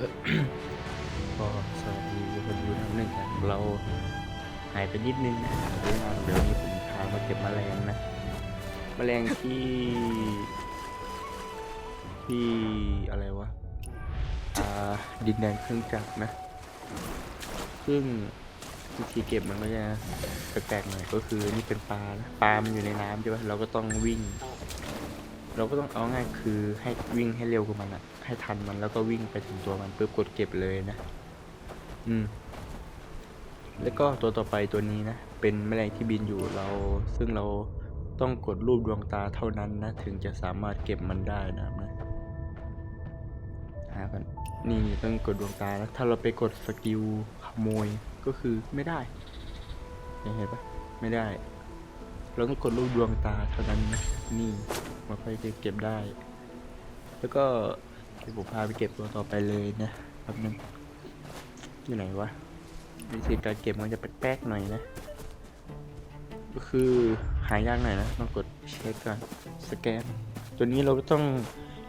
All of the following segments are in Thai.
ก็สวัสดีคนดูนะเนื่องจากเราหายไปนิดนึงนะเรื่องเดี๋ยวนี้ผมพามาเก็บแมลงนะแมลงที่ที่อะไรวะอ่าดินแดนเครื่องจักรนะ ซึ่งวิธีเก็บมันก็จะแปลกๆหน่อยก็คือนี่เป็นปลานะปลามันอยู่ในน้ำใช่ปะเราก็ต้องวิ่ง เราก็ต้องเอาง่ายคือให้วิ่งให้เร็วกว่ามันอะให้ทันมันแล้วก็วิ่งไปถึงตัวมันปุ๊บกดเก็บเลยนะ อืม แล้วก็ตัวต่อไปตัวนี้นะ เป็นแมลงที่บินอยู่เรา ซึ่งเราต้องกดรูปดวงตาเท่านั้นนะ ถึงจะสามารถเก็บมันได้นะครับนะหากันนี่ต้องกดดวงตาแล้วถ้าเราไปกดสกิลขโมยก็คือไม่ได้เห็นปะไม่ได้ เราต้องกดรูปดวงตาเท่านั้นนะนี่ มาค่อยจะเก็บได้ แล้วก็เดี๋ยวผมพาไปเก็บตัวต่อไปเลยนะแป๊บนึงอยู่ไหนวะวิธีการเก็บมันจะแป๊กๆหน่อยนะ ก็คือหายากหน่อยนะต้องกดเช็คก่อนสแกน ตัวนี้เราก็ต้อง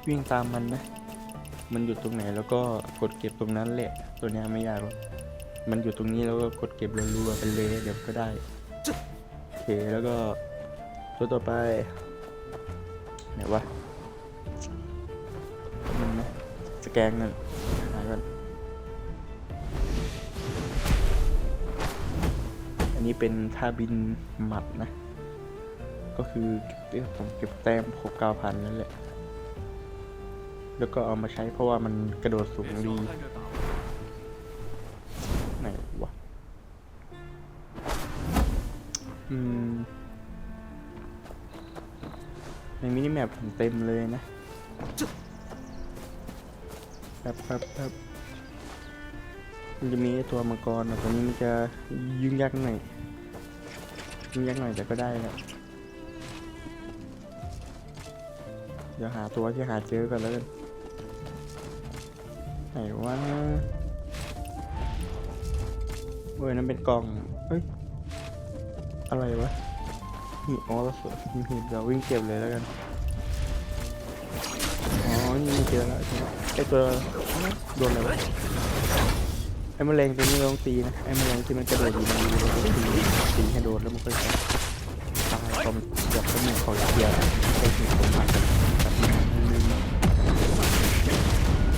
วิ่งตามมันนะ มันอยู่ตรงไหนแล้วก็กดเก็บตรงนั้นแหละ ตัวนี้ไม่ยากหรอกมันอยู่ตรงนี้แล้วก็กดเก็บรัวๆไปเลยเดี๋ยวก็ได้โอเคแล้วก็ตัวต่อไป ไหนวะแป๊บนึงนะสแกนกันหากันอันนี้เป็นท่าบินหมัดนะ ก็คือเดี๋ยวผมเก็บแต้มครบเก้าพันแล้วแหละ แล้วก็เอามาใช้เพราะว่ามันกระโดดสูงดีไหนวะ อืม ในมินิแมปผมเต็มเลยนะแป๊บแป๊บแป๊บมันจะมีตัวมังกรนะตัวนี้มันจะยุ่งยากหน่อยยุ่งยากหน่อยแต่ก็ได้แหละเดี๋ยวหาตัวที่หาเจอก่อนแล้วกันไหนว่าเว้ยนั่นเป็นกล่องเฮ้ย อะไรวะ นี่อ๋อเราสวนมีหินเราวิ่งเก็บเลยแล้วกัน อ๋อ นี่เจอแล้วไหมไอตัวโดนอะไรวไอ้แมลงตัวนี้เราต้องตีนะ ไอ้แมลงที่มันกระโดดอยู่ในรูเราต้องตีตีให้โดนแล้วมันก็จะตายพอนหยับจมูกเขาเกียร์ไอ้หินสมบัติกันแบบนี้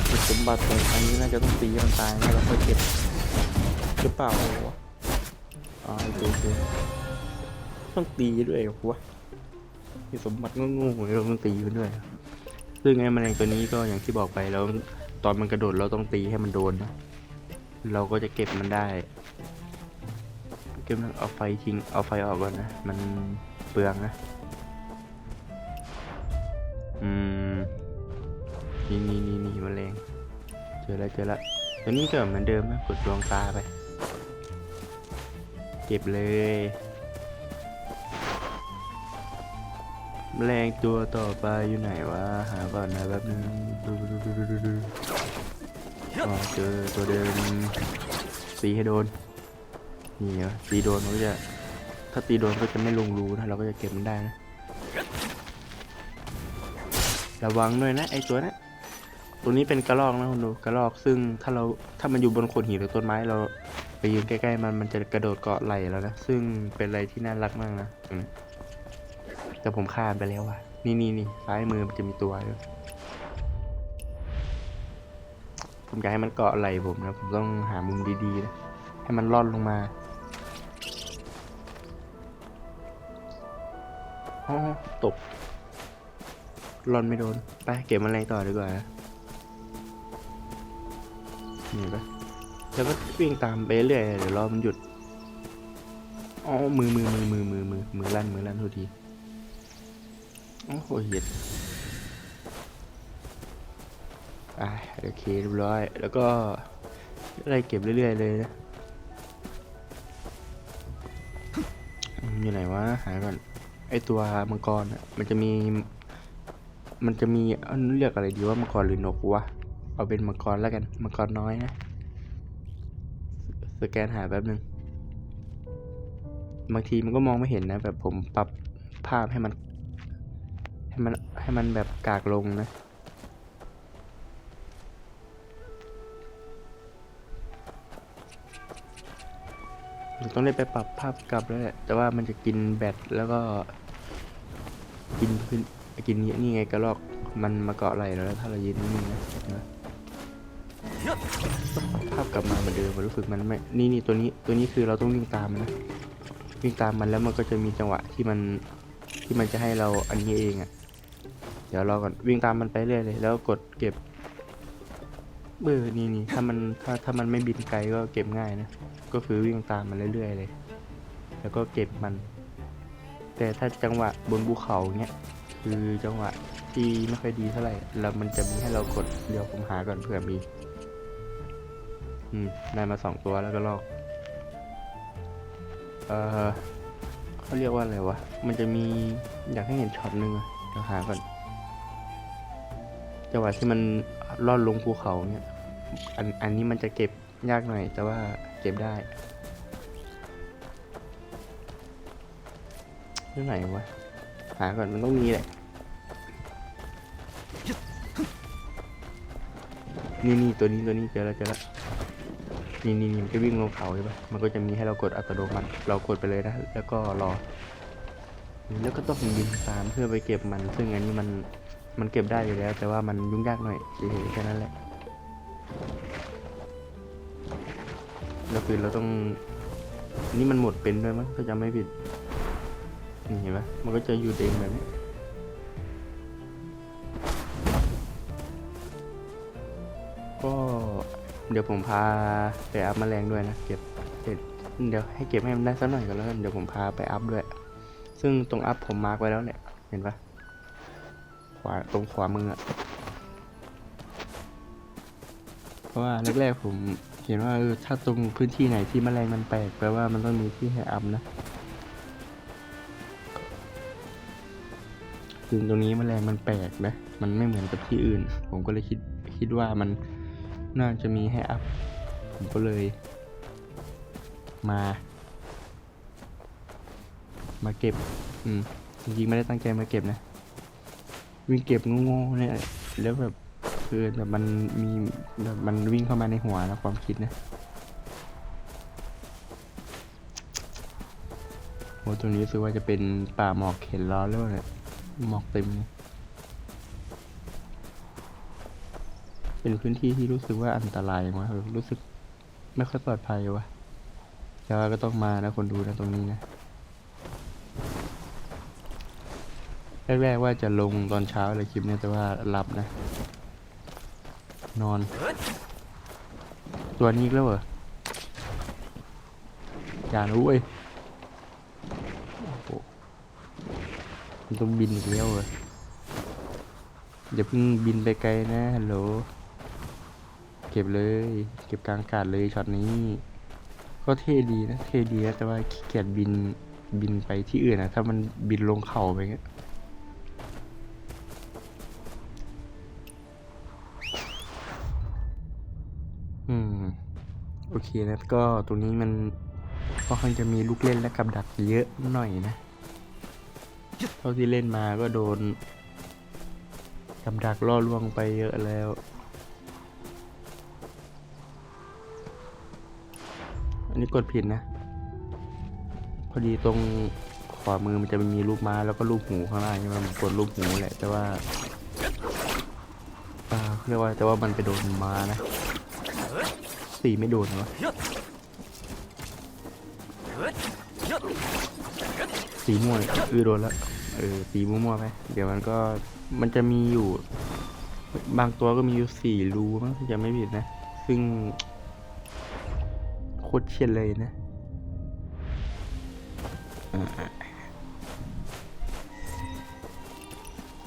หินสมบัติของอันนี้น่าจะต้องตีมันตายแล้วค่อยเก็บหรือเปล่าอ๋อโอเค ต้องตีด้วยวะมีสมบัติงูงูๆเราต้องตีมันด้วย ซึ่งไอ้แมลงตัวนี้ก็อย่างที่บอกไปแล้วตอนมันกระโดดเราต้องตีให้มันโดนนะเราก็จะเก็บมันได้ เก็บมันเอาไฟทิ้งเอาไฟออกก่อนนะ มันเปลืองนะ อืม นี่นี่นี่นี่แมลงเจอแล้วเจอแล้วตัวนี้ก็เหมือนเดิมนะกดดวงตาไป เก็บเลย แมลงตัวต่อไปอยู่ไหนวะหาก่อนนะแป๊บนึงดูดูดูดูดูดูอ๋อเจอตัวเดิมตีให้โดนนี่เหรอตีโดนมันก็จะถ้าตีโดนก็จะไม่ลงรูนะเราก็จะเก็บมันได้นะระวังด้วยนะไอ้ตัวนะตัวนี้เป็นกระรอกนะคุณดูกระรอกซึ่งถ้าเราถ้ามันอยู่บนโขดหินหรือต้นไม้เราไปยืนใกล้ๆมันมันจะกระโดดเกาะไหล่แล้วนะซึ่งเป็นอะไรที่น่ารักมากนะตรงนี้ แต่ผมข้ามไปแล้วว่ะ นี่นี่นี่ซ้ายมือมันจะมีตัวด้วยผมอยากให้มันเกาะไหล่ผมนะ ผมต้องหามุมดีๆนะให้มันล่อนลงมาอ๋อตกล่อนไม่โดน ไปเก็บมันอะไรต่อดีกว่านะนี่ปะแล้วก็วิ่งตามไปเรื่อยเดี๋ยวรอมันหยุดอ๋อมือมือมือมือมือมือมือลั่นมือลั่นทุกที โอ้โหเห็ดอะโอเคเรียบร้อย แล้วก็อะไรเก็บเรื่อยๆเลยนะอืมอยู่ไหนวะหาก่อนไอตัวมังกรอะมันจะมี มันจะมีอันเรียกอะไรดีว่ามังกรหรือนกวะเอาเป็นมังกรแล้วกันมังกรน้อยนะสแกนหาแป๊บหนึ่งบางทีมันก็มองไม่เห็นนะแบบผมปรับภาพให้มัน ให้มันให้มันแบบกากลงนะ ต้องได้ไปปรับภาพกลับแล้วแหละ แต่ว่ามันจะกินแบตแล้วก็ กินพื้นกินนี่ไงกระรอกมันมาเกาะไหลแล้วถ้าเรายืนนี่นะนะภาพกลับมาเหมือนเดิมรู้สึกมันไม่ นี่นี่ตัวนี้ตัวนี้คือเราต้องวิ่งตามนนะวิ่งตามมันแล้วมันก็จะมีจังหวะที่มันที่มันจะให้เราอันนี้เองอะ่ะ ดี๋ยวรอก่อนวิ่งตามมันไปเรื่อยเลย แล้วกดเก็บเบอร์นี่นี่ถ้ามันถ้าถ้ามันไม่บินไกลก็เก็บง่ายนะ ก็คือวิ่งตามมันเรื่อยๆเลย แล้วก็เก็บมัน แต่ถ้าจังหวะบนภูเขาเนี้ยคือจังหวะที่ไม่ค่อยดีเท่าไหร่แล้วมันจะมีให้เรากดเดี๋ยวผมหาก่อนเผื่อมี อืมได้มาสองตัวแล้วก็ลอก เออเขาเรียกว่าอะไรวะ มันจะมีอยากให้เห็นช็อตหนึ่งอะเดี๋ยวหาก่อน จังหวะที่มันลอดลงภูเขาเนี่ยอันอันนี้มันจะเก็บยากหน่อย แต่ว่าเก็บได้ที่ไหนวะ หาก่อนมันต้องมีแหละ นี่นี่ตัวนี้ตัวนี้เจอแล้วเจอแล้วนี่นี่นี่มันก็วิ่งลงเขาใช่ปะมันก็จะมีให้เรากดอัตโนมัติ เรากดไปเลยนะ แล้วก็รอ แล้วก็ต้องบินตามเพื่อไปเก็บมัน ซึ่งอันนี้มัน มันเก็บได้อยู่แล้ว แต่ว่ามันยุ่งยากหน่อยเฉยๆแค่นั้นแหละแล้วคือเราต้องนี่มันหมดเป็นด้วยมั้งถ้าจำไม่ผิดนี่เห็นปะมันก็จะอยู่เองแบบนี้ก็เดี๋ยวผมพาไปอัพแมลงด้วยนะเก็บเก็บเดี๋ยวให้เก็บให้มันได้สักหน่อยก็แล้วกันเดี๋ยวผมพาไปอัพด้วย ซึ่งตรงอัพผมมาร์กไว้แล้วแหละเห็นปะ ขวาตรงขวามืออะเพราะว่าแรกๆผมเห็นว่าเออถ้าตรงพื้นที่ไหนที่แมลงมันแปลกแปลว่ามันต้องมีที่ให้อัพนะคือตรงนี้แมลงมันแปลกนะ มันไม่เหมือนกับที่อื่น ผมก็เลยคิดคิดว่ามันน่าจะมีให้อัพ ผมก็เลย มา มาเก็บ อืม จริงๆไม่ได้ตั้งใจมาเก็บนะ วิ่งเก็บง่ๆเนี่ย แล้วแบบคือแบบมันมีแบบมันวิ่งเข้ามาในหัวนะความคิดนะโอ้ตรงนี้รู้สึกว่าจะเป็นป่าหมอกเข็นร้อแล้วเนี่ยหมอกเต็มเลยเป็นพื้นที่ที่รู้สึกว่าอันตรายมากเลยรู้สึกไม่ค่อยปลอดภัยวะแต่ว่าก็ต้องมานะคนดูนะตรงนี้นะ แรกๆว่าจะลงตอนเช้าเลยคลิปเนี้ยแต่ว่าหลับนะ นอน ตัวนี้อีกแล้วเหรออย่ารู้เว้ยโอ้โหมันต้องบินอีกแล้วเหรออย่าเพิ่งบินไปไกลนะฮัลโหลเก็บเลย เก็บกลางอากาศเลยช็อตนี้ ก็เท่ดีนะ เท่ดีนะแต่ว่าขี้เกียจบินบินไปที่อื่นนะถ้ามันบินลงเขาไปเงี้ย อืม โอเคนะก็ตรงนี้มันก็ค่อนจะมีลูกเล่นและกับดักเยอะหน่อยนะ เท่าที่เล่นมาก็โดนกับดักล่อลวงไปเยอะแล้วอันนี้กดผิดนะ พอดีตรงขวามือมันจะมีรูปม้าแล้วก็รูปหูข้างล่างใช่ไหมมันกดรูปหูแหละแต่ว่าอ่าเขาเรียกว่าแต่ว่ามันไปโดนม้านะ สีไม่โดนวะสีม่วงเออโดนแล้วเออสีม่วงๆไป เดี๋ยวมันก็มันจะมีอยู่ บางตัวก็มีอยู่สี่รูมั้งจะไม่ผิดนะ ซึ่งโคตรเชียนเลยนะ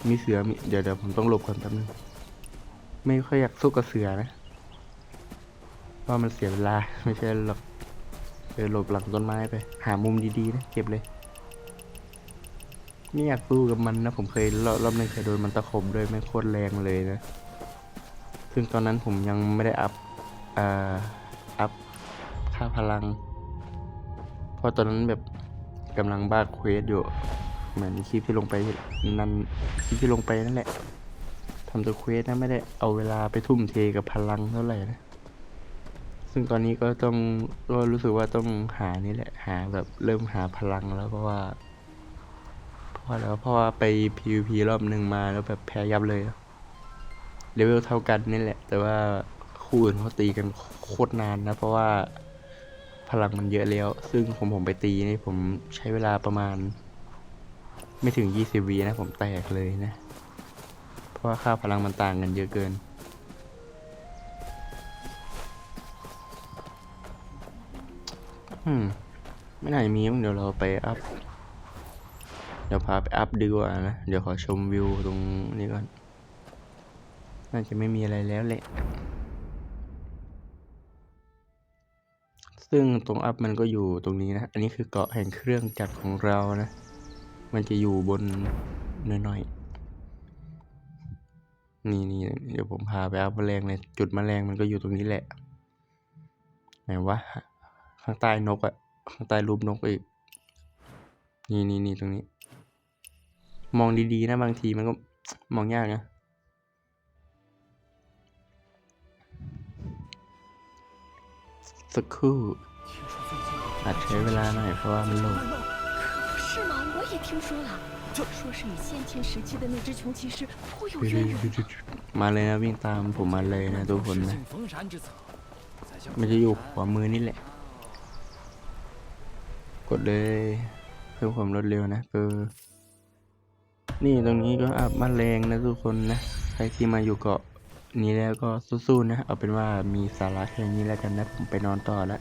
มีเสือมีเดี๋ยวเดี๋ยวผมต้องหลบก่อนแป๊บนึง ไม่ค่อยอยากสู้กับเสือนะ ว่ามันเสียเวลา ไม่ใช่หรอกเออหลบหลังต้นไม้ไป หามุมดีๆนะเก็บเลยไม่อยากสู้กับมันนะ ผมเคยรอบนึงเคยโดนมันตะขบด้วยไม่โคตรแรงเลยนะ ซึ่งตอนนั้นผมยังไม่ได้อัพอ่าอัพค่าพลัง เพราะตอนนั้นแบบกำลังบ้าเควสอยู่ เหมือนคลิปที่ลงไปนั่นคลิปที่ลงไปนั่นแหละทำตัวเควสนะไม่ได้เอาเวลาไปทุ่มเทกับพลังเท่าไหร่นะ ซึ่งตอนนี้ก็ต้องก็รู้สึกว่าต้องหานี่แหละหาแบบเริ่มหาพลังแล้วเพราะว่า เพราะว่าแล้วเพราะว่าไป PVP รอบหนึ่งมาแล้วแบบแพ้ยับเลยเลเวลเท่ากันนี่แหละ แต่ว่าคู่อื่นเขาตีกันโคตรนานนะ เพราะว่าพลังมันเยอะแล้ว ซึ่งผมผมไปตีนี่ผมใช้เวลาประมาณ ไม่ถึง 20วีนะผมแตกเลยนะ เพราะว่าค่าพลังมันต่างกันเยอะเกิน อืม ไม่น่าจะมีมั้งเดี๋ยวเราไปอัพ เดี๋ยวพาไปอัพดีกว่านะ เดี๋ยวขอชมวิวตรงนี้ก่อน น่าจะไม่มีอะไรแล้วแหละ ซึ่งตรงอัพมันก็อยู่ตรงนี้นะ อันนี้คือเกาะแห่งเครื่องจักรของเรานะ มันจะอยู่บนน้อยๆนี่นี่เดี๋ยวผมพาไปอัพแมลงเลยจุดแมลงมันก็อยู่ตรงนี้แหละ ไหนวะ ข้างใต้นกอะข้างใต้รูปนกอีก นี่นี่นี่ตรงนี้ มองดีๆนะบางทีมันก็มองยากนะสักครู่อาจใช้เวลาหน่อยเพราะว่ามันโหลดมาเลยนะวิ่งตามผมมาเลยนะทุกคนนะ ไม่ใช่อยู่หัวมือนี่แหละ กดเลยเพิ่มความรวดเร็วนะเออนี่ตรงนี้ก็อัพมาแรงนะทุกคนนะใครที่มาอยู่เกาะนี้แล้วก็สู้ๆนะ เอาเป็นว่ามีสาระแค่นี้แล้วกันนะ ผมไปนอนต่อแล้ว